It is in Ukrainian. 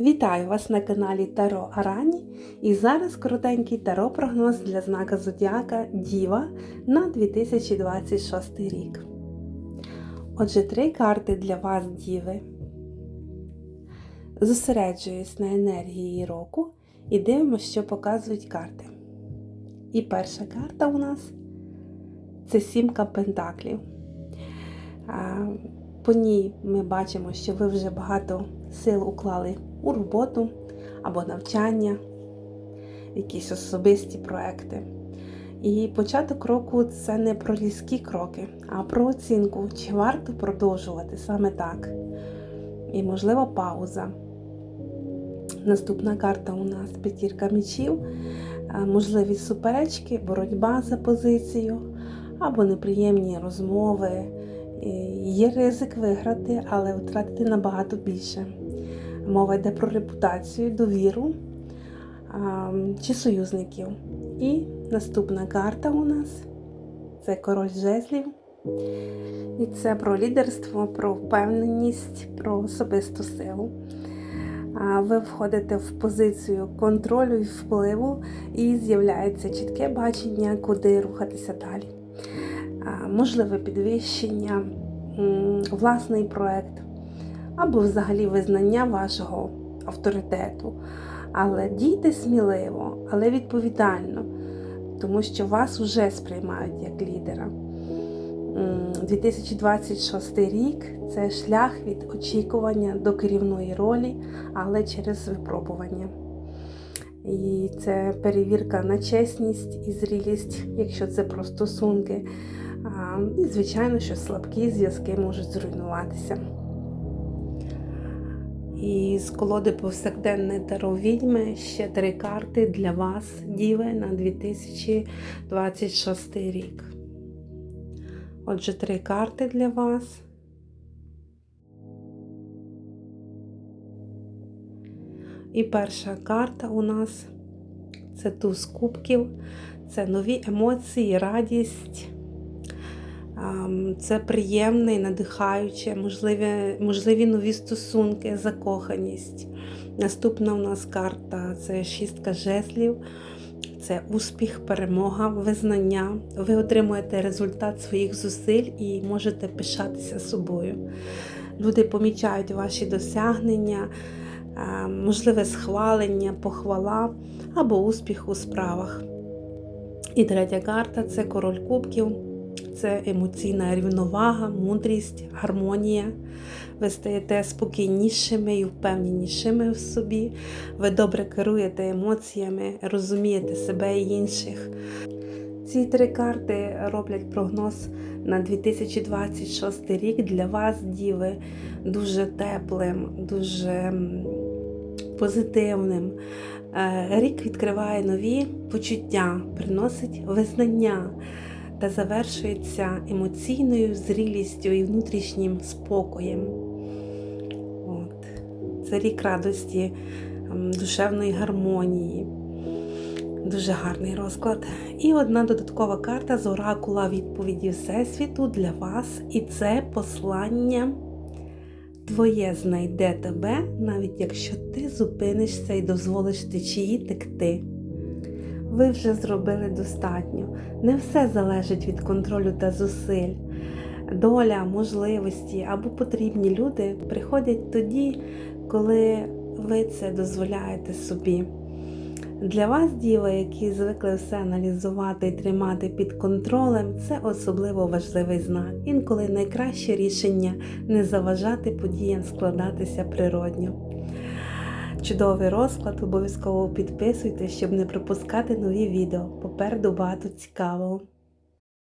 Вітаю вас на каналі Таро Арані і зараз коротенький таро прогноз для знака Зодіака Діва на 2026 рік. Отже, три карти для вас, Діви. Зосереджуюсь на енергії року і дивимося, що показують карти. І перша карта у нас це сімка пентаклів. По ній ми бачимо, що ви вже багато сил уклали у роботу або навчання, якісь особисті проекти. І початок року це не про різкі кроки, а про оцінку, чи варто продовжувати саме так. І, можливо, пауза. Наступна карта у нас п'ятірка мечів, можливість суперечки, боротьба за позицію або неприємні розмови. Є ризик виграти, але втратити набагато більше. Мова йде про репутацію, довіру чи союзників. І наступна карта у нас це король жезлів. І це про лідерство, про впевненість, про особисту силу. Ви входите в позицію контролю і впливу, і з'являється чітке бачення, куди рухатися далі. Можливе підвищення, власний проект або взагалі визнання вашого авторитету. Але дійте сміливо, але відповідально, тому що вас вже сприймають як лідера. 2026 рік це шлях від очікування до керівної ролі, але через випробування. І це перевірка на чесність і зрілість, якщо це про стосунки. І, звичайно, що слабкі зв'язки можуть зруйнуватися. І з колоди повсякденне таро відьми ще три карти для вас, Діви, на 2026 рік. Отже, три карти для вас. І перша карта у нас це туз кубків, це нові емоції, радість. Це приємне і надихаюче, можливі, можливі нові стосунки, закоханість. Наступна у нас карта це шістка жезлів, це успіх, перемога, визнання. Ви отримуєте результат своїх зусиль і можете пишатися собою. Люди помічають ваші досягнення, можливе схвалення, похвала або успіх у справах. І третя карта це король кубків це емоційна рівновага, мудрість, гармонія. Ви стаєте спокійнішими і впевненішими в собі. Ви добре керуєте емоціями, розумієте себе і інших. Ці три карти роблять прогноз на 2026 рік для вас, діви, дуже теплим, дуже позитивним. Е, рік відкриває нові почуття, приносить визнання та завершується емоційною зрілістю і внутрішнім спокоєм. От. Це рік радості, ем, душевної гармонії. Дуже гарний розклад. І одна додаткова карта з оракула відповіді Всесвіту для вас. І це послання твоє знайде тебе, навіть якщо ти зупинишся і дозволиш течії текти ви вже зробили достатньо. Не все залежить від контролю та зусиль. Доля, можливості або потрібні люди приходять тоді, коли ви це дозволяєте собі. Для вас, діви, які звикли все аналізувати і тримати під контролем, це особливо важливий знак. Інколи найкраще рішення не заважати подіям складатися природньо. Чудовий розклад, обов'язково підписуйтесь, щоб не пропускати нові відео. Попереду багато цікавого.